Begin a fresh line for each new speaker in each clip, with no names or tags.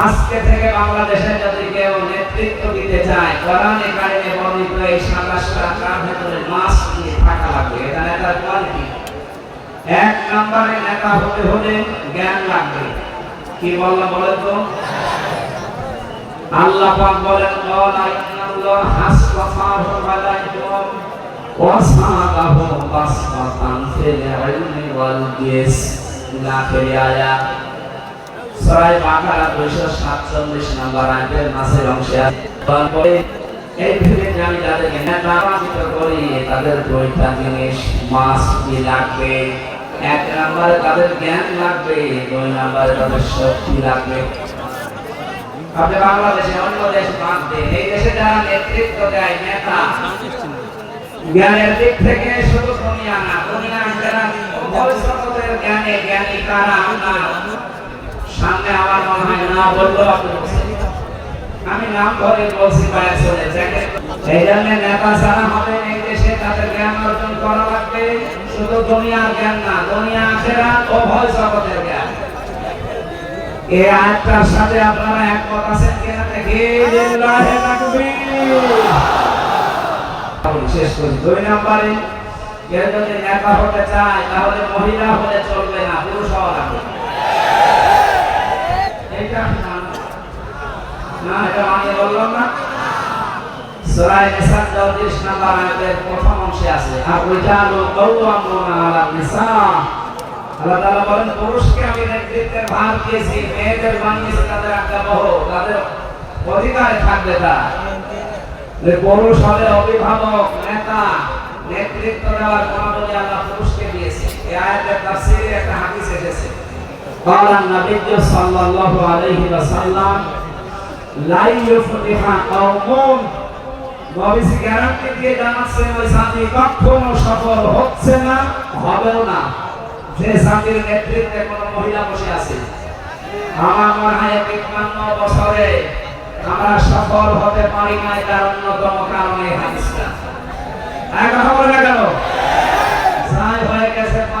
আজকে থেকে বাংলাদেশে যদি কেউ নেতৃত্ব দিতে চায়, কোরআনে কারিমে বর্ণিত এই সাতাশটা তার ভেতরে মাস দিয়ে থাকা লাগবে। এটা নেতার কোয়ালিটি। এক নম্বরে নেতা হতে হলে জ্ঞান লাগবে। কি বললাম বলেন তো? আল্লাহ পাক বলেন ক্বালা ইন্নাল্লাহ হাসবাহু আলাইকুম ওয়া সাদাহু বাসমাতান ফিল ইলমি ওয়াল জিস। আয়াত। সূরা বাকারা 247 নম্বর আয়াতের মাসের অংশে তারপরে এই ভিডিওতে আমি যাদেরকে নেতা বানিত করি, তাদের দুইটা জিনিস মাস কি লাগবে। এক নম্বরে তাদের জ্ঞান লাগবে, দুই নম্বরে তাদের শক্তি লাগবে। আপনি বাংলাদেশে অন্য দেশ বাদ দেন, এই দেশে যারা নেতৃত্ব দেয়, নেতা, জ্ঞানের দিক থেকে শুধু দুনিয়া না দুনিয়া যারা ভবিষ্যতের জ্ঞানে জ্ঞানী তারা আমরা সামনে আমার মনে হয় না পারবেন। আমি নাম ধরে বলছি কয়েক চলে এই জন্য নেতা যারা হবে এই দেশে, তাদের জ্ঞান অর্জন করা লাগবে। শুধু দুনিয়ার জ্ঞান না, দুনিয়া আখেরা ও ভয় জগতের জ্ঞান। এই আয়াতটার সাথে আপনারা একমত আছেন কিনা দেখি? লিল্লাহি তাকবীর। শেষ করি। দুই নম্বরে, কেউ যদি নেতা হতে চায়, তাহলে মহিলা হলে চলবে না, পুরুষ হওয়া লাগবে এইটা আপনি জানেন না? না এটা মানিয়ে বললাম না সূরা নিসা 34 নম্বর আয়াতের প্রথম অংশে আছে আর রিজালু কাওয়ামুনা আলা নিসা আল্লাহ তাআলা বলেন পুরুষকে পুরুষ হলে অভিভাবক নেতা নেতৃত্ব দেওয়ার গুণাবলী আল্লাহ পুরুষকে দিয়েছে একটা এসেছে قال النبي صلى الله عليه وسلم لا يفلح قوم নবীজি গ্যারান্টি দিয়ে জানাচ্ছেন ওই জাতি কখনো সফল হচ্ছে না হবেও না যে জাতির নেতৃত্বে কোনো মহিলা বসে আছে আমার মনে হয় তিপ্পান্ন বছরে আমরা সফল হতে পারি নাই তার অন্যতম কারণ এই হাদিসটা এক কথা বলে না কেন যাই হয়ে গেছে পাঁচ সামনে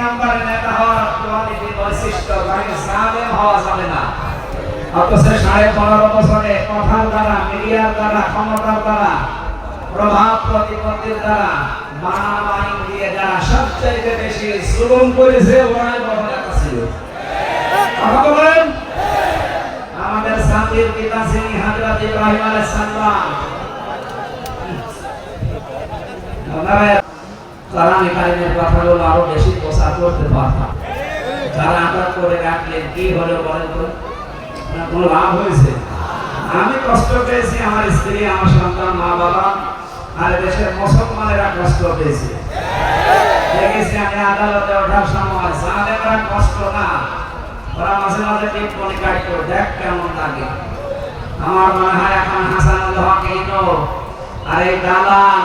নম্বরে নেতা হওয়ার কোয়ালিটি বৈশিষ্ট্য মানে জালেম হওয়া যাবে না। অথচ সাড়ে পনেরো বছরে কথার দ্বারা, মিডিয়ার দ্বারা, ক্ষমতার দ্বারা, প্রভাব প্রতিপত্তির দ্বারা আইন দিয়ে যারা সবচাইতে বেশি জুলুম করেছে, ওরাই বড় নেতা কথা বলেন? আমাদের জাতির পিতা যিনি হযরত ইব্রাহিম আলাইহিস সালাম। ওনারা কোরআন কারিমের কথাগুলো আরও বেশি প্রচার করতে পারতাম। যারা আঘাত করে রাখলেন, কি হলো বলেন তো? কোনো লাভ হয়েছে? আমি কষ্ট পেয়েছি, আমার স্ত্রী, আমার সন্তান, মা বাবা, আর দেশের মুসলমানেরা কষ্ট পেয়েছে। দেখেছি আমি আদালতে ওঠার সময়, জালেমরা কষ্ট না। ওরা মাঝে মাঝে টিপ্পনি কাটতো, দেখ কেমন লাগে। আমার মনে হয় এখন হাসানুল হক ইনো আর এই দালাল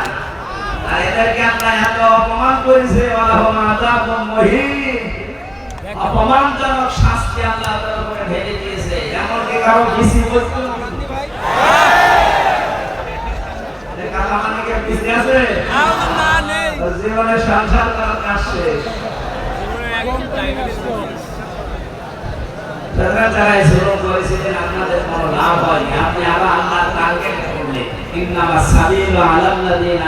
এদেরকে আমরা এত অপমান করেছে অপমানজনক শাস্তি আল্লাহ ঢেলে দিয়েছে, এমনকি কারও বিসি বস্তু মানে আপনি আবার আল্লাহর টার্গেট করলেন। ইন্নামা সাবিলু আলাল্লাযিনা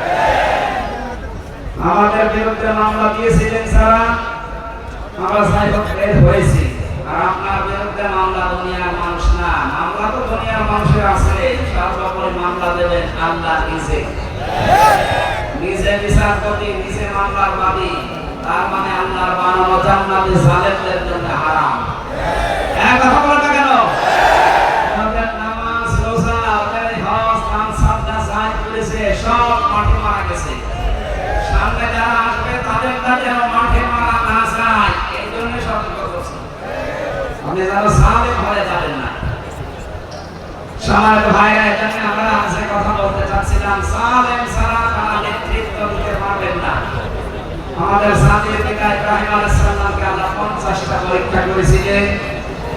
আমাদের বিরুদ্ধে মামলা দিয়েছিলেন যারা আমরা বের হয়েছি। আর আপনার বিরুদ্ধে মামলা দুনিয়ার মানুষ না। মামলা তো দুনিয়ার মানুষের আছে। সর্বোপরি মামলা দেবেন আল্লাহ নিজে। নিজে বিচারপতি, নিজে মামলার বাদী। তার মানে আল্লাহর বানানো জান্নাতে জালেমদের জন্য হারাম। এক কথা আসবে যেন মাঠে মারা না যায়, এই জন্য সতর্ক করছি। আপনি যেন সালে ঘরে যাবেন না। সমাজ ভাইরা, এখানে আমরা আজকে কথা বলতে চাচ্ছিলাম সালেম সারা তারা নেতৃত্ব দিতে পারবেন না। আমাদের জাতির পিতা ইব্রাহিম আলাইহিস সালামকে আল্লাহ 50টা পরীক্ষা করেছিলেন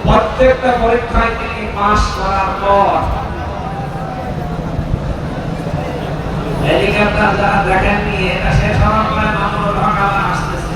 প্রত্যেকটা পরীক্ষায় তিনি পাস করার পর হেলিকপ্টার যারা দেখেননি, এটা শেষ হওয়ার পরে মামুনুল হক আবার আসতেছে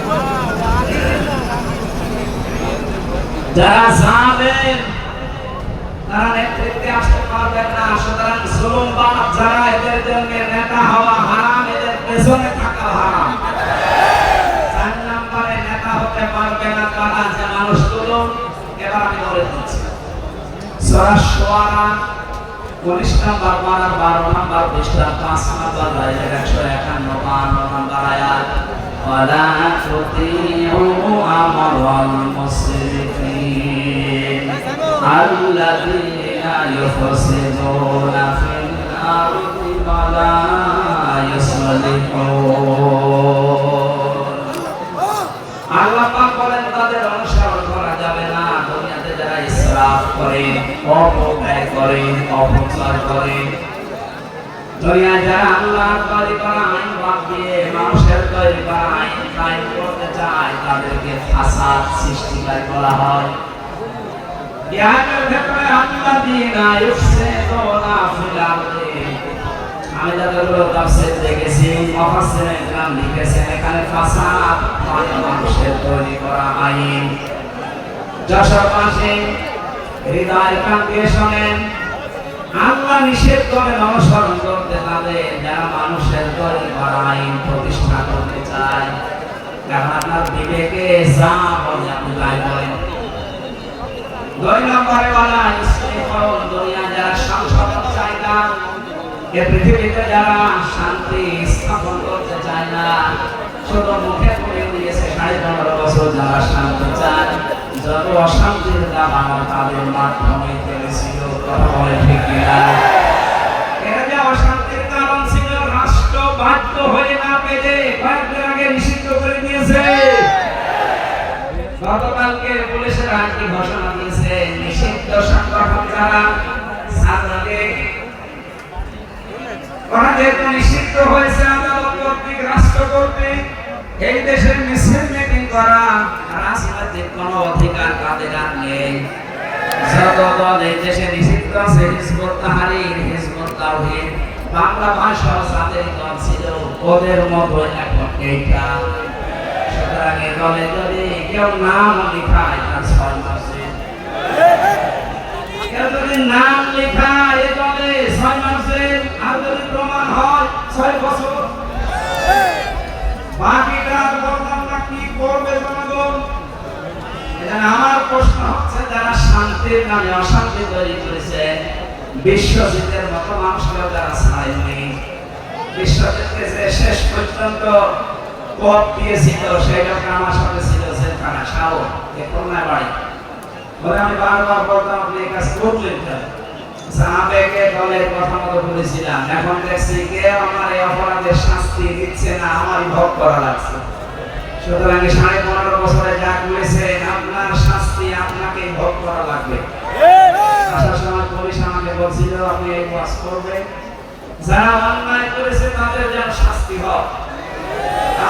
যারা যাবেন তারা নেতৃত্বে আসতে পারবেন না সুতরাং জুলুমবাজ যারা এদের জন্য নেতা হওয়া হারাম এদের পেছনে থাকা হারাম চার নম্বরে নেতা হতে পারবে না তারা যে মানুষগুলো এবার আমি বলে দিচ্ছি সূরা শুআরা উনিশ নম্বর বারো বারো নম্বর পৃষ্ঠা পাঁচ নম্বর লাইনের একশো একান্ন বান্ন নম্বর আয়াত ولا تطيعوا أمر المسرفين الذين يفسدون في الأرض ولا يصلحون আল্লাহ পাক বলেন তাদের অনুসরণ করা যাবে না দুনিয়াতে যারা ইসরাফ করে অপব্যয় করে অপচার করে দুনিয়ায় যারা আল্লাহর তৈরি করা আইন বাদ দিয়ে মানুষের তৈরি করা আইন কায়েম করতে চায় তাদেরকে ফাসাদ সৃষ্টিকারী বলা হয় আমি যতগুলো তাফসীর দেখেছি মুফাসসিরিন ইকরাম লিখেছেন এখানে ফাসাদ মানে মানুষের তৈরি করা আইন যশোর পাশে হৃদয় কান শোনেন আল্লাহ নিষেধ করেন অনুসরণ করতে তাদের যারা মানুষের তৈরি করা আইন প্রতিষ্ঠা করতে চায়, কারণ আপনার বিবেকে যা বলে আপনি তাই বলেন। দুই নম্বরে বলা ইসলাম দুনিয়া যারা সংসদ চায় না, এ পৃথিবীতে যারা শান্তি স্থাপন করতে চায় না, শুধু মুখে করে দিয়েছে সাড়ে পনেরো বছর যারা শান্তি চায়, যত অশান্তির দাবানো তাদের মাধ্যমে চলেছিল কথা ঠিক কিনা? রাষ্ট্র বাধ্য হয়ে না পেরে কয়েকদিন আগে নিষিদ্ধ করে দিয়েছে। গতকালকে পুলিশের আজকে ঘোষণা দিয়েছে? নিষিদ্ধ সংগঠন যারা ওরা যেহেতু নিষিদ্ধ হয়েছে, আদালত কর্তৃক, রাষ্ট্র কর্তৃক, এই দেশের মিছিল মিটিং করা, রাজনৈতিক কোনো অধিকার তাদের আর নেই। যত দল এই দেশে নিষিদ্ধ আছে হিজবুত হিজবুত বাংলা ভাষা যাদের দল ছিল, ওদের মতো এখন এইটা। এই দলে যদি কেউ নাম লিখায় তার নাম লেখায় এ দলে ছয় মাসে, আর প্রমাণ হয় ছয় বছর। বাকিটা বললাম কি করবে জনগণ? আমার প্রশ্ন হচ্ছে, যারা শান্তির নামে অশান্তি তৈরি করেছে, বিশ্বজিতের মতো মানুষকে যারা ছাড়েননি, বিশ্বজিৎকে শেষ পর্যন্ত পথ দিয়েছিল সেই লোক আমার সাথে ছিল সেখানে সাও এ খুলনায় বাড়ি। বলে, আমি বারবার বলতাম, আপনি কাজ করলেন সাহাবেকে দলের কথা বলেছিলাম। এখন দেখছি কেউ আমার এই অপরাধের শাস্তি দিচ্ছে না, আমারই ভোগ করা লাগছে। সুতরাং সাড়ে পনেরো বছর ভোগ করা লাগবে। আসার সময় পুলিশ আমাকে বলছিল, আপনি এই ওয়াজ করবেন। যারা অন্যায় করেছে, তাদের যেন শাস্তি হয়।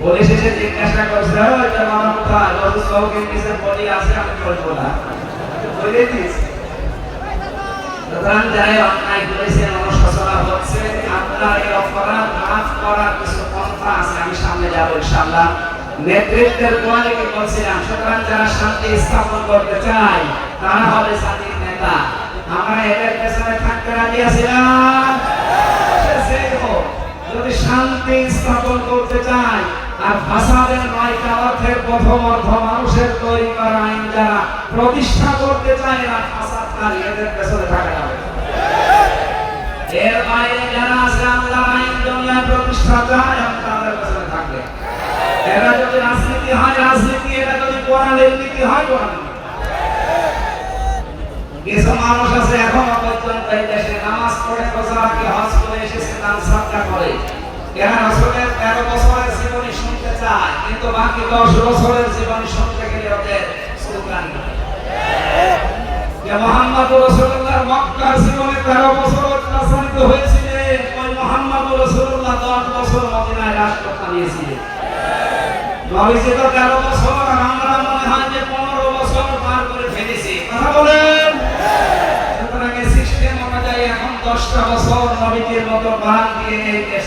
পুলিশ এসে জিজ্ঞাসা করছে ওই তোর বাবা কোথায় বলছে চৌকের নিচে বডি আছে, আমি বলব না। বলে দিস সুতরাং যারা অন্যায় করেছেন অনুশোচনা হচ্ছে, আপনার এই অপরাধ মাফ করার কিছু পন্থা আছে, আমি সামনে যাব ইনশাআল্লাহ। নেতৃত্বের কোয়ালিটি বলছিলাম? সুতরাং যারা শান্তি স্থাপন করতে চায়, তারা হবে জাতির নেতা। আমরা এদের পেছনে থাকতে রাজি আছিলাম? যদি শান্তি স্থাপন করতে চায় আর ফাসাদের নয়টা অর্থের প্রথম অর্থ মানুষের তৈরি করা আইন যারা প্রতিষ্ঠা করতে চায় এরা ফাসাদকারী এদের পেছনে থাকা না। এর বাইরে যারা আছে, আল্লাহ আইন দুনিয়া প্রতিষ্ঠা চায় আমি তাদের পেছনে থাকবে এরা যদি রাজনীতি হয়, রাজনীতি, এরা যদি কোরআনের নীতি হয় কোরআনের নীতি। কিছু মানুষ আছে, এখনও পর্যন্ত এই দেশে নামাজ পড়ে রোজা রাখে হজ করে এসেছে দান সাদকা করে এরা রাসূলের 13 বছরের জীবনী চায়, কিন্তু বাকি 10 বছরের জীবনী শুনতে ওদের সুলতানি যে মোহাম্মদ রাসূলুল্লাহ মক্কার জীবনে 13 বছর অত্যাচারিত হয়েছিলেন ওই মোহাম্মদ রাসূলুল্লাহ 10 বছর মদিনায় রাজ করতে নবীজি তো 13 বছর, আমরা মনে হয় যে 15 বছর পার করে ফেলেছি। কথা সিস্টেম এখন 10টা বছর নবীজির মতো বান দিয়ে দেশ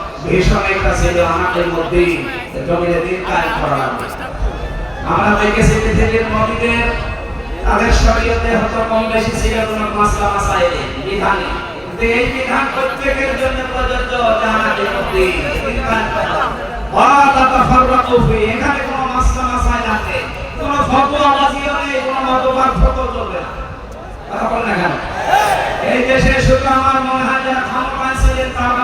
ভীষণ একটা ছিল আমাদের মধ্যে জমিনে দিন কায়েম করা আমরা দেখেছি পৃথিবীর নবীদের তাদের শরীয়তে হয়তো কম বেশি ছিল কোনো মাসলা মাসাইলে, বিধানে। এই বিধান প্রত্যেকের জন্য প্রযোজ্য জানাতে মধ্যে দিন কায়েম করা এখানে কোনো মাসলা মাসাইল আছে। কোনো ফতোয়াবাজিও নেই, কোনো মতবাদ ফতোয়া চলবে না। কথা বলেন না এই দেশে শুধু আমার মনে হয় যারা ক্ষমতায় ছিলেন তারা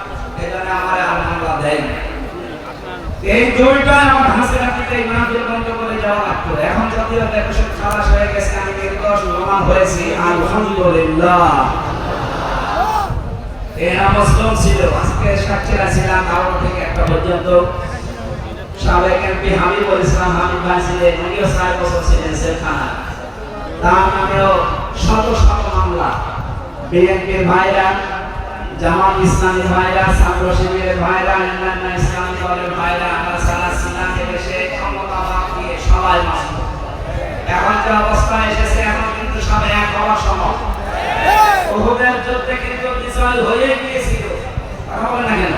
জন্য আমার এই দুইটা আমার হাসিনা এই মাহফিল বন্ধ করে যাওয়া লাগতো। এখন যদিও দেখো খালাস হয়ে গেছে আমি নির্দোষ প্রমাণ হয়েছি। আলহামদুলিল্লাহ। এরা মুসলিম ছিল। আজকে সাক্ষীরা ছিলাম বারো থেকে একটা পর্যন্ত। সাবেক এমপি হামিদুল ইসলাম হামিদ ভাই উনিও ছয় বছর ছিলেন সেখানা। তার নামেও শত শত মামলা। বিএনপির ভাইরা জামাত ইসলামী ভাইরা ছাত্র শিবিরের ভাইরা, অন্যান্য ইসলামী দলের ভাইরা, আমরা সারা ছিলাম এদেশে ক্ষমতা বাদ দিয়ে সবাই মাসুম এখন যে অবস্থা এসেছে, এখন কিন্তু সবাই এক হওয়ার সময় ওহুদের যুদ্ধে কিন্তু বিজয় হয়ে গিয়েছিল। কথা বলে না কেন?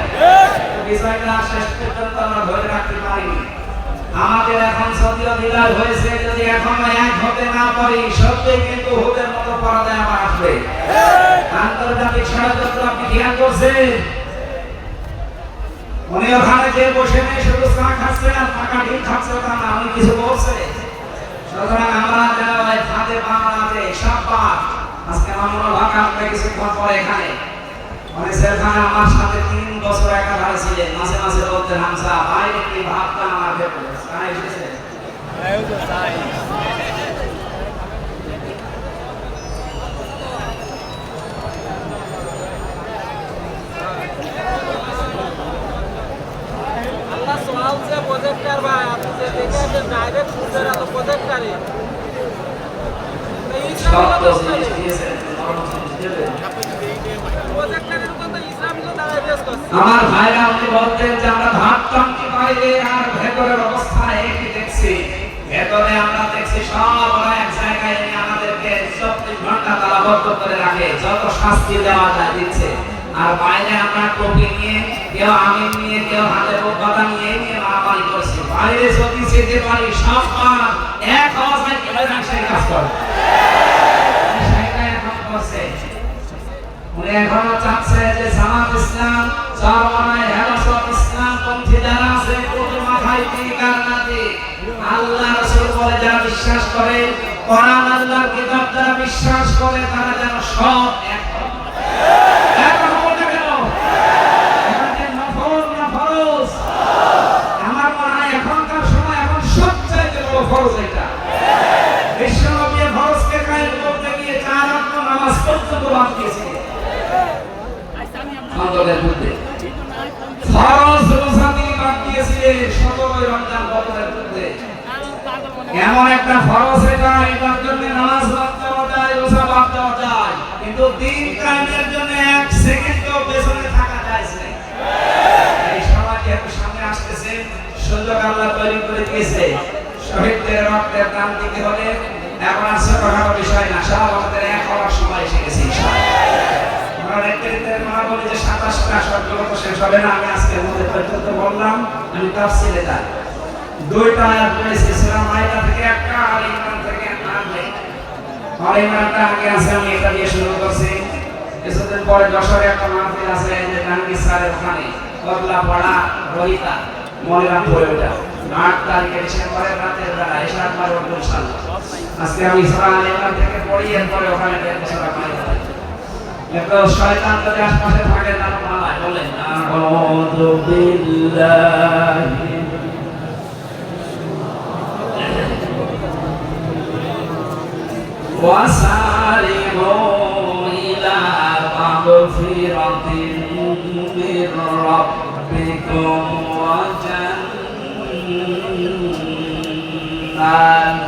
বিজয়টা শেষ পর্যন্ত আমরা ধরে রাখতে পারিনি। আমাদের এখন সতীয় বিবাহ হয়েছে যদি এখন এক হতে না পারি সত্যি কিন্তু হুদের মতো পরাজয় আমার আসবে। আন্তর্জাতিক ষড়যন্ত্র আপনি খেয়াল করছেন? উনি ওখানে যে বসে নেই শুধু চা খাচ্ছে আর ফাঁকা ডিম খাচ্ছে তা না উনি কিছু বলছে? সুতরাং আমরা ওই ফাঁদে পা সব আজকে আমরা ভাগ আসবে কিছুক্ষণ পরে এখানে। সেখানে আমার সাথে তিন বছর একাধারে ছিলেন মাঝে মাঝে বলতেন হামসা বাইরে কি ভাবটা আমার ভেতরে?
প্রজেক্টার ভাই আপনি যে দেখে আসেন ডাইরেক্ট সুন্দর এত প্রজেক্টারে
আমার ভাইরা উনি বলতেন যে আমরা ভাবতাম বাইরে আর ভেতরের অবস্থা একই দেখছি। ভেতরে আমরা দেখছি সব ওরা এক জায়গায় এনে আমাদেরকে চব্বিশ ঘণ্টা তালাবদ্ধ করে রাখে যত শাস্তি দেওয়া যায় দিচ্ছে। আর বাইরে আমরা টপি নিয়ে কেউ আমিন নিয়ে কেউ হাতে কথা নিয়ে নিয়ে মারামারি করছি। বাইরে যদি যেতে পারি সব এক অবস্থায় কীভাবে সেই কাজ করে। এখন চাচ্ছে যে জামাত ইসলাম চরমানায় হেরসত আল্লাহ রাসূল বলে যারা বিশ্বাস করে কোরআন আল্লাহর কিতাব যারা বিশ্বাস করে তারা যেন সব এক না ফরজ? মধ্যে। রোজা তিনি বাদ দিয়েছিলেন সতেরোই রমজান বছরের মধ্যে এমন একটা ফরজ এটা এটার জন্য নামাজ বাদ দেওয়া রোজা বাদ দেওয়া কিন্তু দিন কায়েমের জন্য এক সেকেন্ডও পেছনে থাকা যায় না। এই সময় যেহেতু সামনে আসতেছে, সুযোগ আল্লাহ তৈরি করে দিয়েছে। শহীদদের রক্তের দাম দিতে হলে এখন আর ছোটখাটো বিষয় না সব আমাদের এক হওয়ার সময় এসে গেছে সাতাশটা শব্দগত শেষ হবে না, আমি আজকের মধ্যে পর্যন্ত বললাম, আমি তাফসিলে যাই। দুইটা আয়াত পড়েছি সূরা মাইদা থেকে একটা, আর ইমরান থেকে আনবে আর ইমরানটা আগে আছে, আমি এটা দিয়ে শুরু করছি। কিছুদিন পরে যশোরে একটা মাহফিল আছে যে গান্ধী স্যারের ওখানে বদলা পড়া রহিতা মনিরামপুরে ওটা। আট তারিখে ডিসেম্বরের রাতের বেলা, এসে একবার ওর সাল আজকে আমি সূরা আল ইমরান থেকে পড়ি, এরপরে ওখানে দেখব সূরা মাইদা একটু শয়তান যদি আশপাশে থাকে, তার মালায় বলেন, আউযু বিল্লাহি وسارعوا إلى مغفرة من ربكم وجنات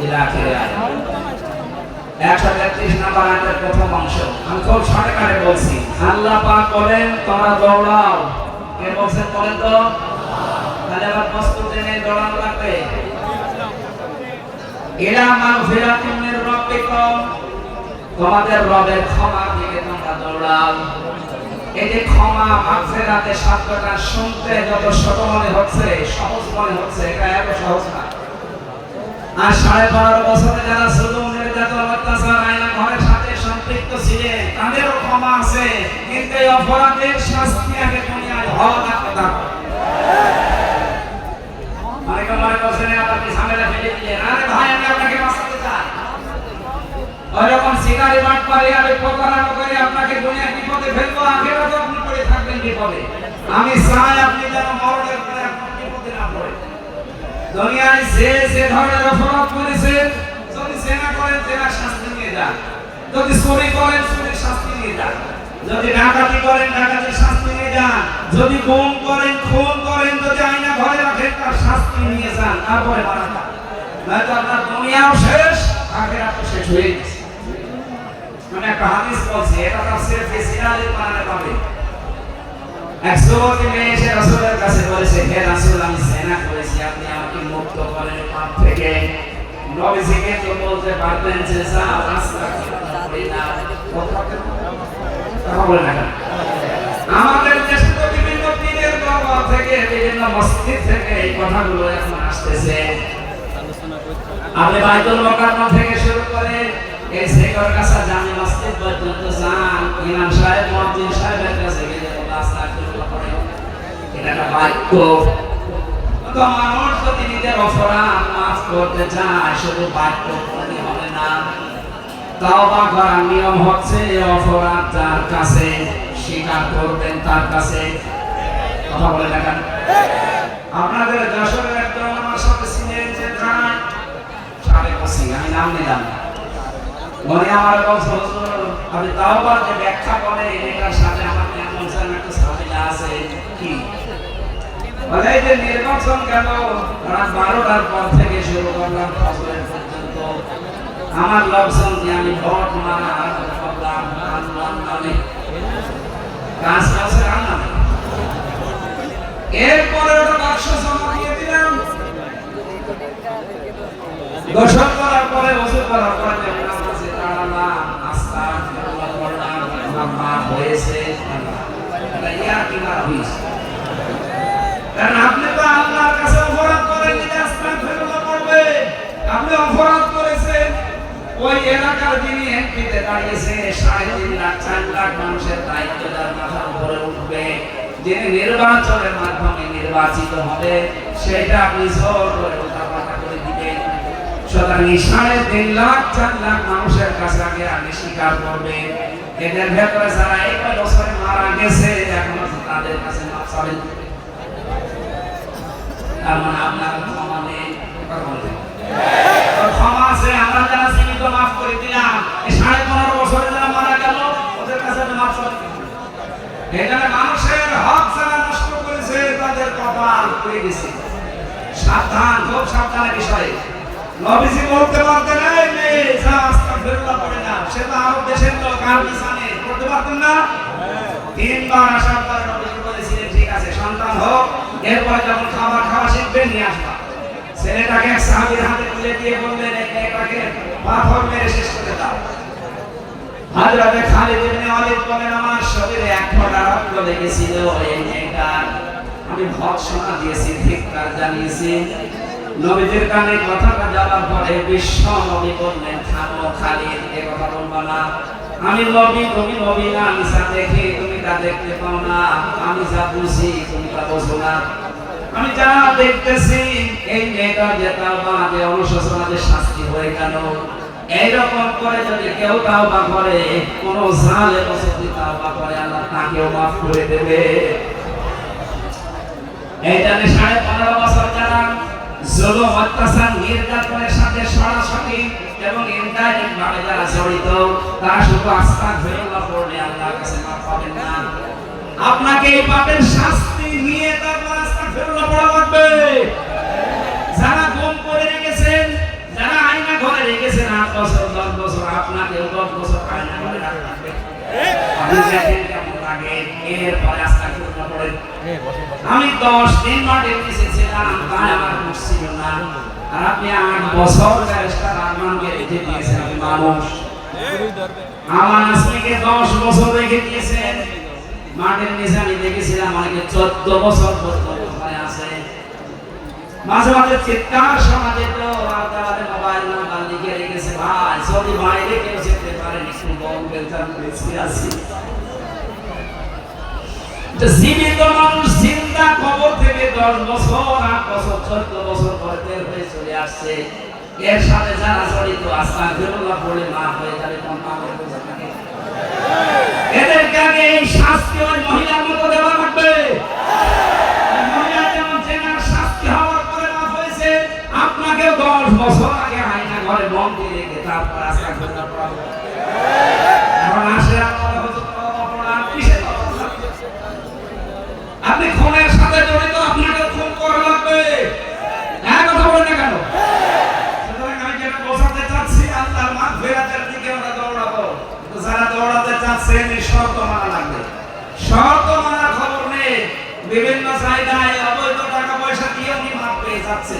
إلى آخر একশো তেত্রিশ নাম্বার আয়াতের প্রথম অংশ আমি খুব সরকারে বলছি আল্লাহ পাক বলেন তোমরা দৌড়াও কে বলছেন বলেন তো তাহলে আবার প্রস্তুতি নেই দৌড়ানো লাগবে এরা মাগফিরাতিন মির তোমাদের রবের ক্ষমার দিকে তোমরা দৌড়াও। এই যে ক্ষমা মাগফিরাতে শব্দটা শুনতে যত ছোট মনে হচ্ছে, সহজ মনে হচ্ছে, এটা এত সহজ না। আর সাড়ে বারো বছরে যারা জুলুম নির্যাতন, অত্যাচার, আইনা ঘরের সাথে সম্পৃক্ত ছিলেন তাদেরও ক্ষমা আছে, কিন্তু এই অপরাধের শাস্তি আগে দুনিয়ায় হওয়া লাগবে না। অনেকে মনে করছেন আপনি ঝামেলা ফেলে দিলেন? আরে ভাই আমি আপনাকে বাঁচাতে চাই ওইরকম শিকারি বাট পারি আমি প্রতারণা করে আপনাকে দুনিয়া বিপদে ফেলব, আখেরা তো আপনি পড়ে থাকবেন বিপদে। আমি চাই আপনি যেন মরণের পরে আপনি বিপদে না পড়ে দুনিয়ায় যে যে ধরনের অপরাধ করেছেন যদি জেনা করেন জেনার শাস্তি নিয়ে যান। যদি চুরি করেন, চুরির শাস্তি নিয়ে যান। যদি ডাকাতি করেন, ডাকাতির শাস্তি নিয়ে যান। যদি গুম করেন, খুন করেন, যদি আইনা ঘরে রাখেন, তার শাস্তি নিয়ে যান। তারপরে মারা যান। নয়তো আপনার দুনিয়াও শেষ আখেরাত তো শেষ হয়ে গেছে। মানে একটা হাদিস বলছে, এটা তার সিরফ সিরাজের মানে পাবে। এক যুবতী মেয়ে এসে রাসূলের কাছে বলেছে, হে রাসূল, আমি জেনা করেছি, আপনি আমাকে মুক্ত করেন পাপ থেকে। নবীজিকে তো বলতে পারতেন যে যাও রাস্তা আমাদের দেশে তো বিভিন্ন পীরের দরবার থেকে, বিভিন্ন মসজিদ থেকে এই কথাগুলো এখন আসতেছে। আপনি বাইতুল মোকাররম থেকে শুরু করে এই শেখর কাছা অপরাধ নিয়ম হচ্ছে অপরাধ যার কাছে স্বীকার করবেন, তার কাছে কথা বলে দেখেন। আপনাদের যশোরের একজন আমার সাথে ছিলেন যে সাবেক আমি নাম নিলাম না। উনি আমার আপনি তাওবা যে ব্যাখ্যা করে এটার সাথে আমার যেন একটু ঝামেলা আছে, কি? বলে যে নির্বাচন গেল রাত বারোটার পর থেকে শুরু করলাম ফজরের পর্যন্ত। আমার লোকজন যে আমি ভোট মারা কাজ এরপরে ওটা বাক্স জমা দিয়ে দিলাম। করার পরে ওষুধ করার পরে দেখলাম যে দাঁড়ালাম আস্তা আল্লাহ করলাম মা হয়েছে কারণ আপনি তো আল্লাহর কাছে অপরাধ করেন আপনি অপরাধ করেছেন। ওই এলাকার যিনি এমপিতে দাঁড়িয়েছে, সাড়ে তিন লাখ, চার লাখ মানুষের দায়িত্ব তার মাথার উপরে উঠবে। যিনি নির্বাচনের মাধ্যমে নির্বাচিত হবে, সেটা আপনি জোর করে উল্টাপাল্টা করে দিবেন। সুতরাং সাড়ে তিন লাখ, চার লাখ মানুষের কাছে আগে আগে স্বীকার করবে। এদের ভেতরে যারা এই বছরে মারা গেছে, এখনও তাদের কাছে মাপ চাবেন তার মানে আপনার ক্ষমা নেই, ক্ষমা আছে, আমরা যারা সীমিত মাফ করে দিলাম, এই সাড়ে পনেরো বছরে যারা মারা গেল, ওদের কাছে মাফ চাই এখানে মানুষের হক যারা নষ্ট করেছে, তাদের কপাল পড়ে গেছে। সাবধান, খুব সাবধানের বিষয়। নবীজি বলতে পারতেন, এই মেয়ে, যা আস্তাগফিরুল্লাহ পড়ে না, সে আরব দেশের লোক, আর জানে? করতে পারতেন না? তিনবার আসার পরে নবীজি বলেছিলেন, ঠিক আছে, সন্তান হোক, এরপরে যখন খাবার খাওয়া শিখবেন নিয়ে আসবা। ছেলেটাকে এক সাহাবীর হাতে তুলে দিয়ে বললেন একে এটাকে পাথর মেরে শেষ করে দাও। হাজরাতে খালিদ ইবনে ওয়ালিদ বলেন, আমার শরীরে এক ফোঁটা রক্ত লেগেছিল, এই মেয়েটার। আমি ভৎসনা দিয়েছি, ধিক্কার জানিয়েছি। নবীজির কানে কথাটা যাওয়ার পরে বিশ্ব নবী বললেন, থামো খালিদ, এ কথা বলবা না। আমি নবী, তুমি নবী না, আমি যা দেখি তুমি তা দেখতে পাও না। আমি যা বুঝি তুমি তা বোঝো না। আমি যা দেখতেছি, এই মেয়েটা যে তাওবা, যে অনুশোচনা, যে শাস্তি হয়ে গেল, এইরকম করে যদি কেউ তাওবা করে, কোন জালে যদি তাওবা করে, আল্লাহ তাকেও মাফ করে দেবে। এইখানে সাড়ে পনেরো বছর যারা জুলুম, অত্যাচার, নির্যাতনের সাথে সরাসরি এবং ইনডাইরেক্ট ভাবে যারা জড়িত, তারা শুধু আস্তাগফিরুল্লাহ পড়লে আল্লাহর কাছে মাফ পাবেন না। আপনাকে এই পাপের শাস্তি নিয়ে তারপর আস্তাগফিরুল্লাহ পড়া লাগবে। যারা গুম করে রেখেছেন, যারা আয়না ঘরে রেখেছেন, আট বছর, দশ বছর আপনাকে দশ বছর আয়না ঘরে রাখতে আপনি দেখেন কেমন লাগে। এরপরে আস্তাগফিরুল্লাহ আমি দশ দিন মাঠে এসেছিলাম তাই আমার হুঁশ ছিল না। আর আপনি আট বছর ব্যারিস্টার আরমানকে রেখে দিয়েছেন আমি মানুষ। আমার আসমিকে দশ বছর রেখে দিয়েছেন। মাঠের নিচে আমি দেখেছিলাম অনেকে চোদ্দ বছর পর্যন্ত আছে। মাঝে মাঝে চিৎকার শোনা যেত আর দেওয়ালে মোবাইল নাম্বার লিখে রেখেছে ভাই যদি বাইরে কেউ যেতে পারে একটু বলবেন বেঁচে আছি জীবিত মানুষ চিন্তা কবর থেকে দশ বছর, আট বছর, চোদ্দ বছর পরে বের হয়ে চলে আসছে। এর সাথে যারা জড়িত আস্তা ফেরুল্লাহ পড়লে না হয়ে যাবে, কোন থাকে এদেরকে আগে এই শাস্তি ওই মহিলার মতো দেওয়া লাগবে। মহিলা যেমন জেনার শাস্তি হওয়ার পরে মাফ হয়েছে, আপনাকেও দশ বছর আগে আয়না ঘরে বন্দি রেখে তারপর আস্তা ফেরুল্লাহ পড়াবো এখন আসে আমার হুজুর অপরাধ কিসের অপরাধ আপনি খুনের সাথে জড়িত আপনাকে খুন করা লাগবে হ্যাঁ কথা বলেন না কেন সুতরাং আমি যেটা বোঝাতে চাচ্ছি আল্লাহর মাগফিরাতের দিকে আমরা দৌড়াবো যারা চাচ্ছেন, এই শর্ত মানা লাগবে। শর্ত মানার খবর নেই। বিভিন্ন জায়গায় অবৈধ টাকা পয়সা দিয়ে উনি মাপ পেয়ে যাচ্ছে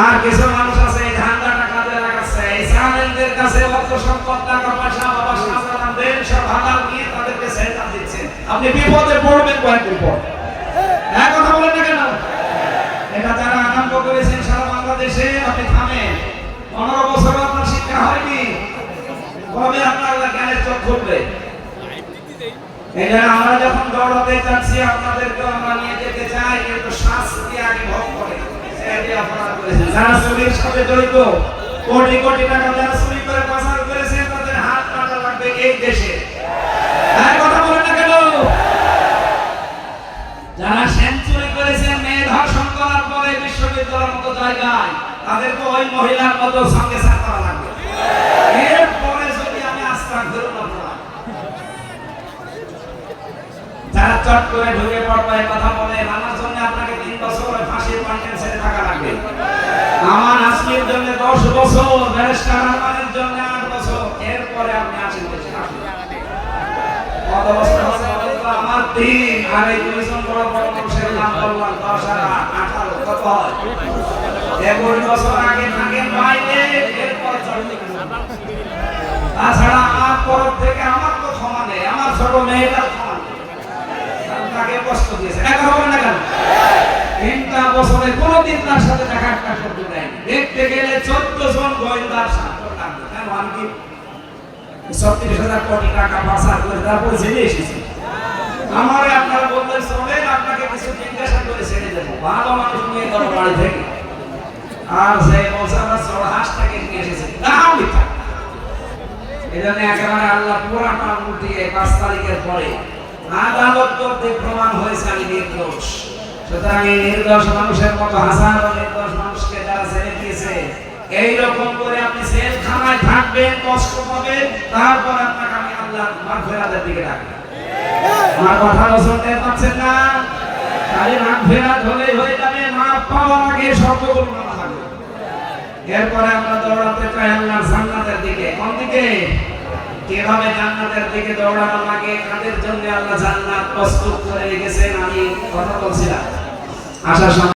আর কিছু মানুষ আছে, এই ধান্দাটা কাজে লাগাচ্ছে। এই সালেনদের কাছে অর্থ সম্পদ টাকা পয়সা বাবা শাহজালাল দেন সব হালাল নিয়ে তাদেরকে সেটা দিচ্ছেন। আপনি বিপদে পড়বেন কয়েকদিন পর। এক কথা বলেন না কেন? এটা যারা আরম্ভ করেছেন সারা বাংলাদেশে, আপনি থামেন। পনেরো বছর আপনার শিক্ষা হয়নি। কবে আপনার জ্ঞানের চোখ খুলবে? আমরা যখন দৌড়াতে যাচ্ছি আপনাদেরকে আমরা নিয়ে যেতে চাই, কিন্তু শাস্তি আগে ভোগ করে। যারা চুরির সাথে জড়িত, কোটি কোটি টাকা যারা চুরি করে পাচার করেছেন তাদের হাত কাটা লাগবে এই দেশে। কথা বলেন না কেন? যারা সেঞ্চুরি করেছেন মেয়ে ধর্ষণ করার পরে বিশ্ববিদ্যালয়ের মতো জায়গায়, তাদেরকে ওই মহিলার মতো সঙ্গে সাথ লাগবে এরপরে যদি আমি আস্থা ধরুন আপনারা যারা চট করে ঢুকে পড়বে, কথা বলে। আমার জন্য আপনাকে তিন বছর ফাঁসির কন্টেন্ট ছেড়ে থাকা লাগবে। আমার আজকের জন্য দশ বছর, ব্যারিস্টার রহমানের জন্য আট বছর। এরপরে আপনি আসেন কত বছর আমার তিন আর এই দুইজন বড় বড় মানুষের নাম বললাম, দশ আর আঠারো কত হয় বছর আগে থাকেন বাইরে, এরপর চলতে তাছাড়া আমার তরফ থেকে আমার তো ক্ষমা নেই। আমার ছোট মেয়েটার ক্ষমা তাকে কষ্ট দিয়েছে। এখন হবে না কেন? তিনটা বছরে কোনোদিন তার সাথে দেখা একটা দেয়নি। দেখতে গেলে চোদ্দ জন গোয়েন্দার ছত্রিশ হাজার কোটি টাকা পাচার করে আমার আপনারা আপনাকে কিছু জিজ্ঞাসা করে ভালো মানুষ নিয়ে বাড়ি থেকে। আর সে হাঁসটাকে নিয়ে এসেছি। তাহাও মিথ্যা। এজন্য একেবারে আল্লাহ পুরাটা উঠিয়ে পাঁচ তারিখের পরে আদালত কর্তৃক প্রমাণ হয়েছে আমি নির্দোষ। সুতরাং এই নির্দোষ মানুষের মতো হাজারো নির্দোষ মানুষকে যারা ছেড়ে দিয়েছে, এইরকম করে আপনি জেলখানায় থাকবেন, কষ্ট পাবেন, তারপর আপনাকে আমি আল্লাহ মাগফিরাতের দিকে ডাকবো। আমার কথা শুনতে পাচ্ছেন না? খালি মাগফিরাত হলেই হয়ে যাবে মাপ পাওয়ার আগে শব্দগুলো মানা থাকবে এরপরে আমরা দৌড়াতে চাই আল্লাহর জান্নাতের দিকে। কোন দিকে? কীভাবে জান্নাতের দিকে দৌড়ানো লাগে কাদের জন্য আল্লাহ জান্নাত প্রস্তুত করে রেখেছেন আমি কথা বলছিলাম। সময়